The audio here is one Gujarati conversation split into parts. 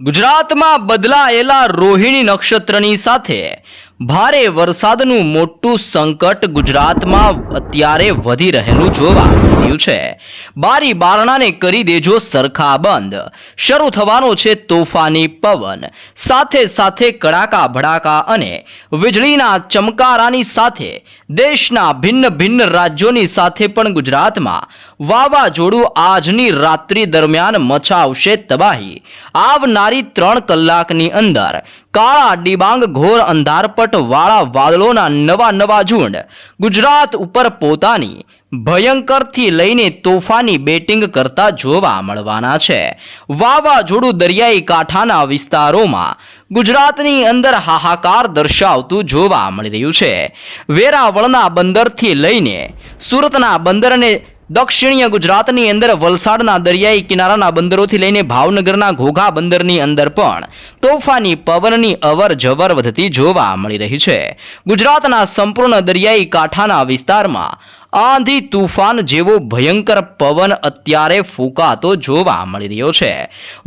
ગુજરાતમાં બદલાયેલા રોહિણી નક્ષત્રની સાથે ભારે વરસાદનું મોટું સંકટ ગુજરાતમાં અત્યારે વધી રહેલું જોવા મળ્યું છે. બારી બારણાને કરી દેજો સરખા બંધ. શરૂ થવાનો છે તોફાની પવન. સાથે સાથે કડાકા ભડાકા અને વીજળીના ચમકારાની સાથે દેશના ભિન્ન ભિન્ન રાજ્યોની સાથે પણ ગુજરાતમાં વાવાઝોડું આજની રાત્રિ દરમિયાન મચાવશે તબાહી. આવનારી ત્રણ કલાકની અંદર કાળા ડિબાંગ ઘોર અંધારપટ વાળા વાદળોના નવા નવા ઝુંડ. ગુજરાત ઉપર પોતાની ભયંકરથી લઈને તોફાની બેટિંગ કરતા જોવા મળવાના છે. વાવાઝોડું દરિયાઈ કાંઠાના વિસ્તારોમાં ગુજરાતની અંદર હાહાકાર દર્શાવતું જોવા મળી રહ્યું છે. વેરાવળના બંદરથી લઈને સુરતના બંદર અને દક્ષિણીય ગુજરાતની અંદર વલસાડના દરિયાઈ કિનારાના બંદરોથી લઈને ભાવનગરના ઘોઘા બંદરની અંદર પણ તોફાની પવનની અવર જવર વધતી જોવા મળી રહી છે. ગુજરાતના સંપૂર્ણ દરિયાઈ કાંઠાના વિસ્તારમાં આંધી તુફાન જેવો ભયંકર પવન અત્યારે ફૂંકાતો જોવા મળી રહ્યો છે.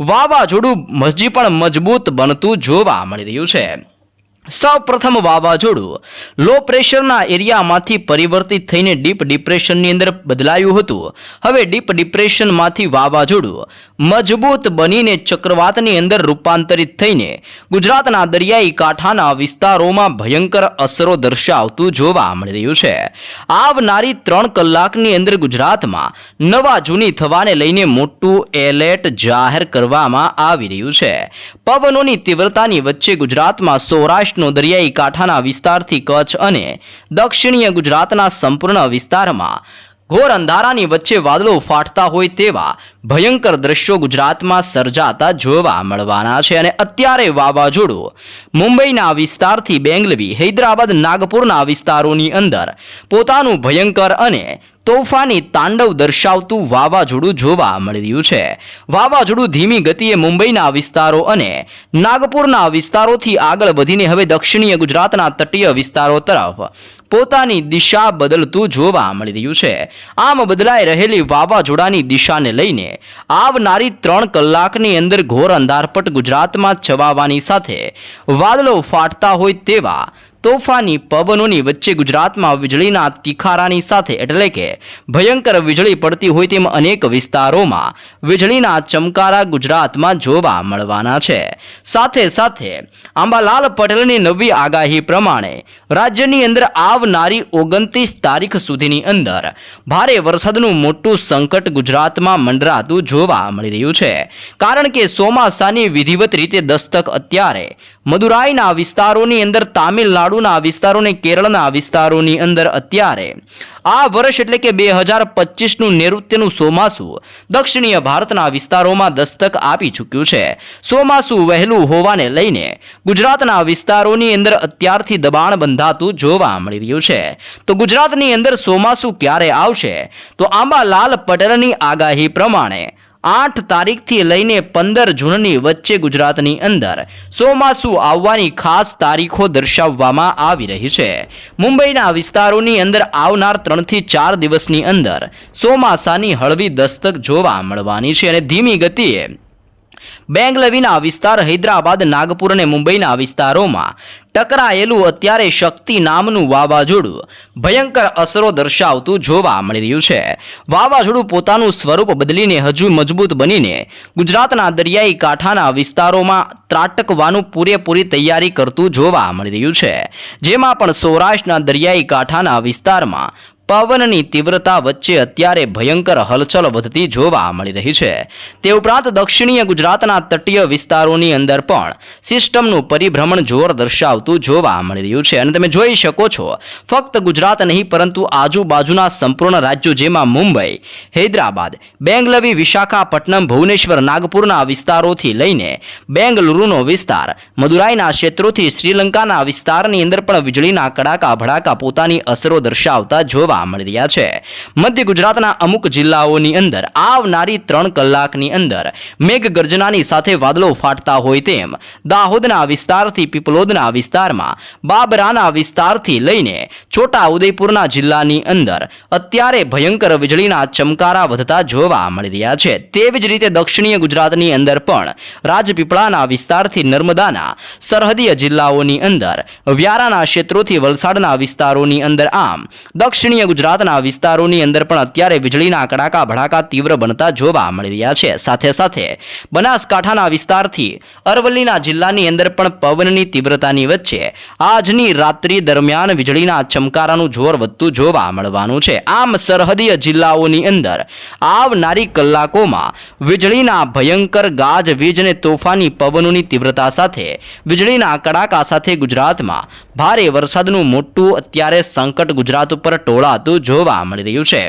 વાવાઝોડું હજી પણ મજબૂત બનતું જોવા મળી રહ્યું છે. સૌ પ્રથમ વાવાઝોડું લો પ્રેશરના એરિયામાંથી પરિવર્તિત થઈને ડીપ ડિપ્રેશનની અંદર બદલાયું હતું. હવે ડીપ ડિપ્રેશનમાંથી વાવાઝોડું મજબૂત બનીને ચક્રવાતની અંદર રૂપાંતરિત થઈને ગુજરાતના દરિયાઈ કાંઠાના વિસ્તારોમાં ભયંકર અસરો દર્શાવતું જોવા મળી રહ્યું છે. આવનારી ત્રણ કલાકની અંદર ગુજરાતમાં નવા જૂની થવાને લઈને મોટું એલર્ટ જાહેર કરવામાં આવી રહ્યું છે. પવનોની તીવ્રતાની વચ્ચે ગુજરાતમાં સૌરાષ્ટ્રનો દરિયાઈ કાંઠાના વિસ્તારથી કચ્છ અને દક્ષિણીય ગુજરાતના સંપૂર્ણ વિસ્તારમાં ઘોર અંધારાની વચ્ચે વાદળો ફાટતા હોય તેવા ભયંકર દ્રશ્યો ગુજરાતમાં સર્જાતા જોવા મળવાના છે અને અત્યારે વાવાઝોડું મુંબઈના વિસ્તારથી બેંગલવી, હૈદરાબાદ, નાગપુરના વિસ્તારોની અંદર પોતાનું ભયંકર અને તોફાની તાંડવ દર્શાવતું વાવાઝોડું જોવા મળી રહ્યું છે. વાવાઝોડું ધીમી ગતિએ મુંબઈના વિસ્તારો અને નાગપુરના વિસ્તારોથી આગળ વધીને હવે દક્ષિણીય ગુજરાતના તટીય વિસ્તારો તરફ પોતાની દિશા બદલતું જોવા મળી રહ્યું છે. આમ બદલાઈ રહેલી વાવાઝોડાની દિશાને લઈને આવનારી ત્રણ કલાકની અંદર ઘોર અંધારપટ ગુજરાતમાં છવાવાની સાથે વાદળો ફાટતા હોય તેવા તોફાની પવનોની વચ્ચે ગુજરાતમાં વીજળીના તીખારાની સાથે એટલે કે ભયંકર વીજળી પડતી હોય તેમ અનેક વિસ્તારોમાં વીજળીના ચમકારા ગુજરાતમાં જોવા મળવાના છે. સાથે સાથે આંબાલાલ પટેલની નવી આગાહી પ્રમાણે રાજ્યની અંદર આવનારી ઓગણત્રીસ તારીખ સુધીની અંદર ભારે વરસાદનું મોટું સંકટ ગુજરાતમાં મંડરાતું જોવા મળી રહ્યું છે. કારણ કે ચોમાસાની વિધિવત રીતે દસ્તક અત્યારે મદુરાઈના વિસ્તારોની અંદર તામિલનાડુના વિસ્તારો અને કેરળના વિસ્તારોની અંદર અત્યારે. આ વર્ષ એટલે કે બે હજાર પચીસનું નૈઋત્યનું ચોમાસું દક્ષિણીય ભારતના વિસ્તારોમાં દસ્તક આપી ચૂક્યું છે. ચોમાસું વહેલું હોવાને લઈને ગુજરાતના વિસ્તારોની અંદર અત્યારથી દબાણ બંધાતું જોવા મળી રહ્યું છે. તો ગુજરાતની અંદર ચોમાસું ક્યારે આવશે? તો આંબાલાલ પટેલની આગાહી પ્રમાણે આઠ તારીખથી લઈને પંદર જૂનની વચ્ચે ગુજરાતની અંદર ચોમાસું આવવાની ખાસ તારીખો દર્શાવવામાં આવી રહી છે. મુંબઈના વિસ્તારોની અંદર આવનાર ત્રણથી ચાર દિવસની અંદર ચોમાસાની હળવી દસ્તક જોવા મળવાની છે અને ધીમી ગતિએ બેંગલવીના વિસ્તાર હૈદરાબાદ, નાગપુર અને મુંબઈના વિસ્તારોમાં ટકરાયેલું અત્યારે શક્તિ નામનું વાવાઝોડું ભયંકર અસરો દર્શાવતું જોવા મળી રહ્યું છે. વાવાઝોડું પોતાનું સ્વરૂપ બદલીને હજુ મજબૂત બનીને ગુજરાતના દરિયાઈ કાંઠાના વિસ્તારોમાં ત્રાટકવાનું પૂરેપૂરી તૈયારી કરતું જોવા મળી રહ્યું છે. જેમાં પણ સૌરાષ્ટ્રના દરિયાઈ કાંઠાના વિસ્તારમાં પવનની તીવ્રતા વચ્ચે અત્યારે ભયંકર હલચલ વધતી જોવા મળી રહી છે. તે ઉપરાંત દક્ષિણીય ગુજરાતના તટીય વિસ્તારોની અંદર પણ સિસ્ટમનું પરિભ્રમણ જોર દર્શાવતું જોવા મળી રહ્યું છે. અને તમે જોઈ શકો છો, ફક્ત ગુજરાત નહીં, પરંતુ આજુબાજુના સંપૂર્ણ રાજ્યો જેમાં મુંબઈ, હૈદરાબાદ, બેંગલવી, વિશાખાપટ્ટનમ, ભુવનેશ્વર, નાગપુરના વિસ્તારોથી લઈને બેંગલુરુનો વિસ્તાર, મદુરાઈના ક્ષેત્રોથી શ્રીલંકાના વિસ્તારની અંદર પણ વીજળીના કડાકા ભડાકા પોતાની અસરો દર્શાવતા જોવા જોવા મળી રહ્યા છે. મધ્ય ગુજરાતના અમુક જિલ્લાઓની અંદર આવનારી ત્રણ કલાકની અંદર મેઘગર્જનાની સાથે વાદળો ફાટતા હોય તેમ દાહોદના વિસ્તારથી પીપલોદના વિસ્તારમાં બાબરાના વિસ્તારથી લઈને છોટા જિલ્લાની અંદર અત્યારે ભયંકર વીજળીના ચમકારા વધતા જોવા મળી રહ્યા છે. તેવી જ રીતે દક્ષિણીય ગુજરાતની અંદર પણ રાજપીપળાના વિસ્તારથી નર્મદાના સરહદીય જિલ્લાઓની અંદર વ્યારાના ક્ષેત્રોથી વલસાડના વિસ્તારોની અંદર આમ દક્ષિણીય ગુજરાતના વિસ્તારોની અંદર પણ અત્યારે વીજળીના કડાકા, ભડાકા તીવ્ર બનતા જોવા મળી રહ્યા છે. સાથે સાથે બનાસકાંઠાના વિસ્તારથી અરવલ્લીના જિલ્લાની અંદર પણ પવનની તીવ્રતાની વચ્ચે આજની રાત્રિ દરમિયાન વીજળીના ચમકારાનું જોર વધતું જોવા મળવાનું છે. આમ સરહદીય જિલ્લાઓની અંદર આવનારી કલાકોમાં વીજળીના ભયંકર ગાજવીજ અને તોફાની પવનોની તીવ્રતા સાથે વીજળીના કડાકા સાથે ગુજરાતમાં ભારે વરસાદનું મોટું અત્યારે સંકટ ગુજરાત ઉપર ટોળાતું જોવા મળી રહ્યું છે.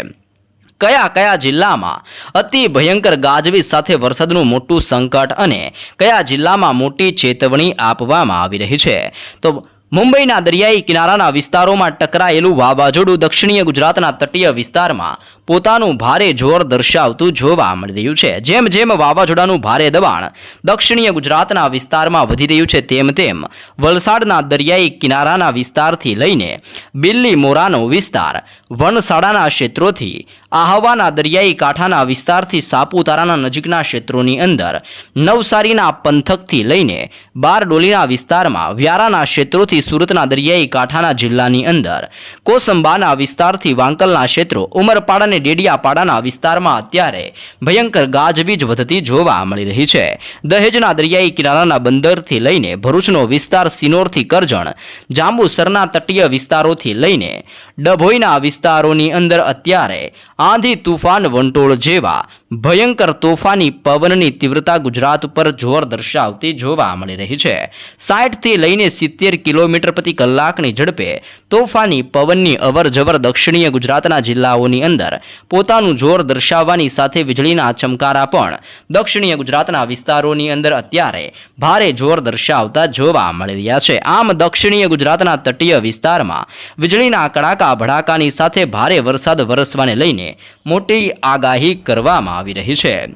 કયા કયા જિલ્લામાં અતિ ભયંકર ગાજવીજ સાથે વરસાદનું મોટું સંકટ અને કયા જિલ્લામાં મોટી ચેતવણી આપવામાં આવી રહી છે? તો મુંબઈના દરિયાઈ કિનારાના વિસ્તારોમાં ટકરાયેલું વાવાઝોડું દક્ષિણીય ગુજરાતના તટીય વિસ્તારમાં પોતાનું ભારે જોર દર્શાવતું જોવા મળી રહ્યું છે. જેમ જેમ વાવાઝોડાનું ભારે દબાણ દક્ષિણીય ગુજરાતના વિસ્તારમાં વધી રહ્યું છે, તેમ તેમ વલસાડના દરિયાઈ કિનારાના વિસ્તારથી લઈને બિલ્લી મોરાનો વિસ્તાર વનશાળાના ક્ષેત્રોથી, આહવાના દરિયાઈ કાંઠાના વિસ્તારથી સાપુતારાના નજીકના ક્ષેત્રોની અંદર, નવસારીના પંથકથી લઈને બારડોલીના વિસ્તારમાં, વ્યારાના ક્ષેત્રોથી સુરતના દરિયાઈ કાંઠાના જિલ્લાની અંદર, કોસંબાના વિસ્તારથી વાંકલના ક્ષેત્રો ઉમરપાડા અને ડેડિયાપાડાના વિસ્તારમાં અત્યારે ભયંકર ગાજવીજ વધતી જોવા મળી રહી છે. દહેજના દરિયાઈ કિનારાના બંદરથી લઈને ભરૂચનો વિસ્તાર સિનોરથી કરજણ, જાંબુસરના તટીય વિસ્તારોથી લઈને ડભોઈના વિસ્તારોની અંદર અત્યારે આંધી તુફાન વંટોળ જેવા ભયંકર તોફાની પવનની તીવ્રતા ગુજરાત ઉપર જોર દર્શાવતી જોવા મળી રહી છે. સાઠથી લઈને સિત્તેર કિલોમીટર પ્રતિ કલાકની ઝડપે તોફાની પવનની અવર જવર દક્ષિણીય ગુજરાતના જિલ્લાઓની અંદર પોતાનું જોર દર્શાવવાની સાથે વીજળીના ચમકારા પણ દક્ષિણીય ગુજરાતના વિસ્તારોની અંદર અત્યારે ભારે જોર દર્શાવતા જોવા મળી રહ્યા છે. આમ દક્ષિણીય ગુજરાતના તટીય વિસ્તારમાં વીજળીના કડાકા ભડાકાની સાથે ભારે વરસાદ વરસવાને લઈને મોટી આગાહી કરવામાં આવી રહી છે.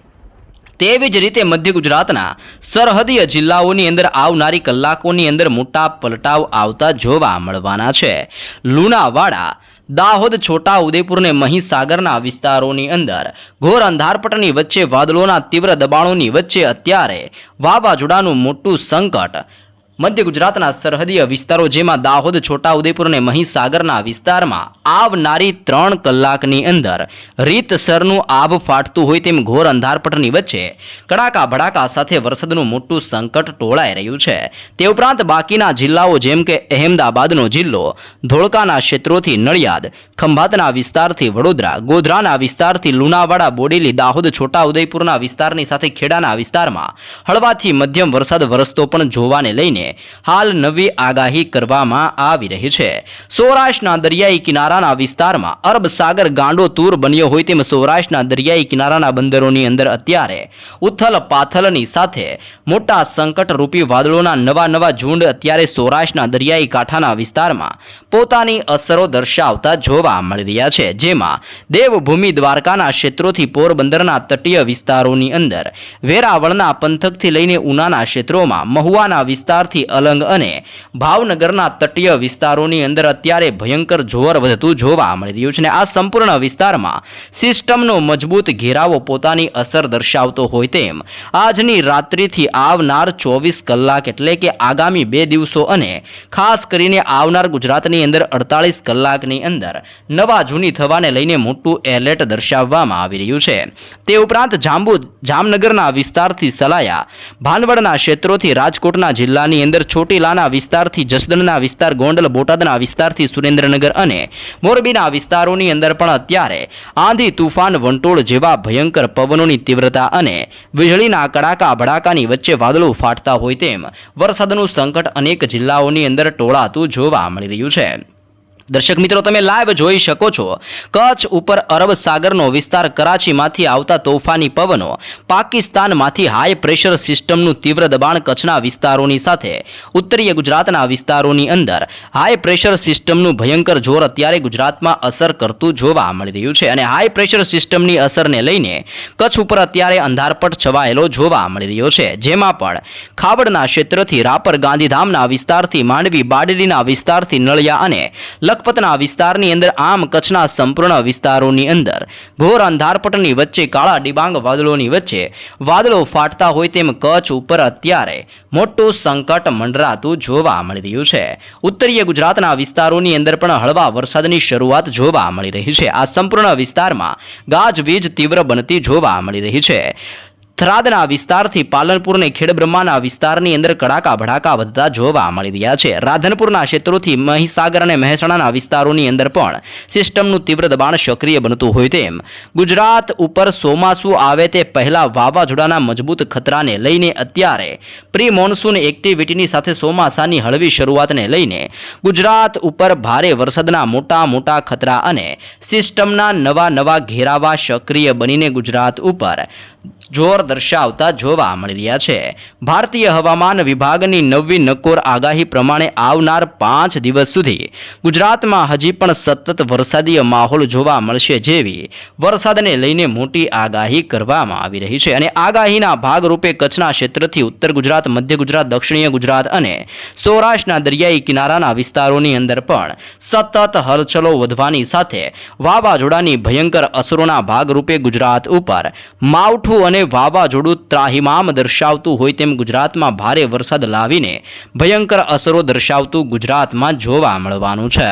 તેવી જ રીતે મધ્ય ગુજરાતના સરહદીય જિલ્લાઓની અંદર આવનારી કલાકોની અંદર મોટા પલટાવ આવતા જોવા મળવાના છે. લુણાવાડા, દાહોદ, છોટા ઉદેપુર ને મહીસાગરના વિસ્તારોની અંદર ઘોર અંધારપટની વચ્ચે વાદળોના તીવ્ર દબાણોની વચ્ચે અત્યારે વાવાઝોડાનું મોટું સંકટ મધ્ય ગુજરાતના સરહદીય વિસ્તારો જેમાં દાહોદ છોટા ઉદેપુર અને મહીસાગરના વિસ્તારમાં આવનારી ત્રણ કલાકની અંદર રીતસરનું આભ ફાટતું હોય તેમ ઘોર અંધારપટની વચ્ચે કડાકા ભડાકા સાથે વરસાદનું મોટું સંકટ ટોળાઈ રહ્યું છે. તે ઉપરાંત બાકીના જિલ્લાઓ જેમ કે અહેમદાબાદનો જિલ્લો, ધોળકાના ક્ષેત્રોથી નડિયાદ, ખંભાતના વિસ્તારથી વડોદરા, ગોધરાના વિસ્તારથી લુણાવાડા, બોડેલી, દાહોદ છોટા ઉદયપુરના વિસ્તારની સાથે ખેડાના વિસ્તારમાં હળવાથી મધ્યમ વરસાદ વરસતો પણ જોવાને લઈને હાલ નવી આગાહી કરવામાં આવી રહી છે. સૌરાષ્ટ્રના દરિયાઈ કિનારાના વિસ્તારમાં અરબ સાગર ગાંડો તૂર બન્યો હોય તેમ સૌરાષ્ટ્રના દરિયાઈ કિનારાના બંદરોની અંદર અત્યારે ઉથલ પાથલની સાથે મોટા સંકટરૂપી વાદળોના નવા નવા ઝુંડ અત્યારે સૌરાષ્ટ્રના દરિયાઈ કાંઠાના વિસ્તારમાં પોતાની અસરો દર્શાવતા જોવા મળી રહ્યા છે. જેમાં દેવભૂમિ દ્વારકાના ક્ષેત્રોથી પોરબંદરના તટીય વિસ્તારોની અંદર વેરાવળના પંથકથી લઈને ઉનાના ક્ષેત્રોમાં મહુવાના વિસ્તારથી અલંગ અને ભાવનગરના તટીય વિસ્તારોની અંદર અત્યારે ભયંકર જોર વધતું જોવા મળી રહ્યું છે અને આ સંપૂર્ણ વિસ્તારમાં સિસ્ટમનો મજબૂત ઘેરાવો પોતાની અસર દર્શાવતો હોય તેમ આજની રાત્રિથી આવનાર ચોવીસ કલાક એટલે કે આગામી બે દિવસો અને ખાસ કરીને આવનાર ગુજરાતની અંદર અડતાલીસ કલાકની અંદર નવા જૂની થવાને લઈને મોટું એલર્ટ દર્શાવવામાં આવી રહ્યું છે. તે ઉપરાંત જાંબુ જામનગરના વિસ્તારથી સલાયા, ભાનવડના ક્ષેત્રોથી રાજકોટના જિલ્લાની અંદર ચોટીલાના વિસ્તારથી જસદણના વિસ્તાર, ગોંડલ, બોટાદના વિસ્તારથી સુરેન્દ્રનગર અને મોરબીના વિસ્તારોની અંદર પણ અત્યારે આંધી, તુફાન, વંટોળ જેવા ભયંકર પવનોની તીવ્રતા અને વીજળીના કડાકા, ભડાકાની વચ્ચે વાદળો ફાટતા હોય તેમ વરસાદનું સંકટ અનેક જિલ્લાઓની અંદર ટોળાતું જોવા મળી રહ્યું છે. દર્શક મિત્રો, તમે લાઈવ જોઈ શકો છો. કચ્છ ઉપર અરબ સાગરનો વિસ્તાર કરાચીમાંથી આવતા તોફાની પવનો, પાકિસ્તાનમાંથી હાઈ પ્રેશર સિસ્ટમનું તીવ્ર દબાણ કચ્છના વિસ્તારોની સાથે. ઉત્તરીય ગુજરાતના વિસ્તારોની અંદર હાઈ પ્રેશર સિસ્ટમનું ભયંકર જોર અત્યારે ગુજરાતમાં અસર કરતું જોવા મળી રહ્યું છે અને હાઈ પ્રેશર સિસ્ટમની અસરને લઈને કચ્છ ઉપર અત્યારે અંધારપટ છવાયેલો જોવા મળી રહ્યો છે. જેમાં પણ ખાવડના ક્ષેત્રથી રાપર ગાંધીધામના વિસ્તારથી માંડવી બાડલીના વિસ્તારથી નળિયા અને લખપતના વિસ્તારની અંદર આમ કચ્છના સંપૂર્ણ વિસ્તારોની અંદર ઘોર અંધારપટની વચ્ચે કાળા ડિબાંગ વાદળોની વચ્ચે વાદળો ફાટતા હોય તેમ કચ્છ ઉપર અત્યારે મોટું સંકટ મંડરાતું જોવા મળી રહ્યું છે. ઉત્તરીય ગુજરાતના વિસ્તારોની અંદર પણ હળવા વરસાદની શરૂઆત જોવા મળી રહી છે. આ સંપૂર્ણ વિસ્તારમાં ગાજવીજ તીવ્ર બનતી જોવા મળી રહી છે. થરાદના વિસ્તારથી પાલનપુર અને ખેડબ્રહ્માના વિસ્તારની અંદર કડાકા ભડાકા વધતા જોવા મળી રહ્યા છે. રાધનપુરના ક્ષેત્રોથી મહીસાગર અને મહેસાણાના વિસ્તારોની અંદર પણ સિસ્ટમનું તીવ્ર દબાણ સક્રિય બનતું હોય તેમ ગુજરાત ઉપર ચોમાસું આવે તે પહેલા વાવાઝોડાના મજબૂત ખતરાને લઈને અત્યારે પ્રી મોન્સૂન એક્ટિવિટીની સાથે ચોમાસાની હળવી શરૂઆતને લઈને ગુજરાત ઉપર ભારે વરસાદના મોટા મોટા ખતરા અને સિસ્ટમના નવા નવા ઘેરાવા સક્રિય બનીને ગુજરાત ઉપર જોર દર્શાવતા જોવા મળી રહ્યા છે. ભારતીય હવામાન વિભાગની નવી નકોર આગાહી પ્રમાણે આવનાર પાંચ દિવસ સુધી ગુજરાતમાં હજી પણ સતત વરસાદીય માહોલ જોવા મળશે જેવી વરસાદને લઈને મોટી આગાહી કરવામાં આવી રહી છે. અને આગાહીના ભાગરૂપે કચ્છના ક્ષેત્રથી ઉત્તર ગુજરાત, મધ્ય ગુજરાત, દક્ષિણીય ગુજરાત અને સૌરાષ્ટ્રના દરિયાઈ કિનારાના વિસ્તારોની અંદર પણ સતત હલચલો વધવાની સાથે વાવાઝોડાની ભયંકર અસરોના ભાગરૂપે ગુજરાત ઉપર માવઠું અને વાવાઝોડું ત્રાહિમામ દર્શાવતું હોય તેમ ગુજરાતમાં ભારે વરસાદ લાવીને ભયંકર અસરો દર્શાવતું ગુજરાતમાં જોવા મળવાનું છે.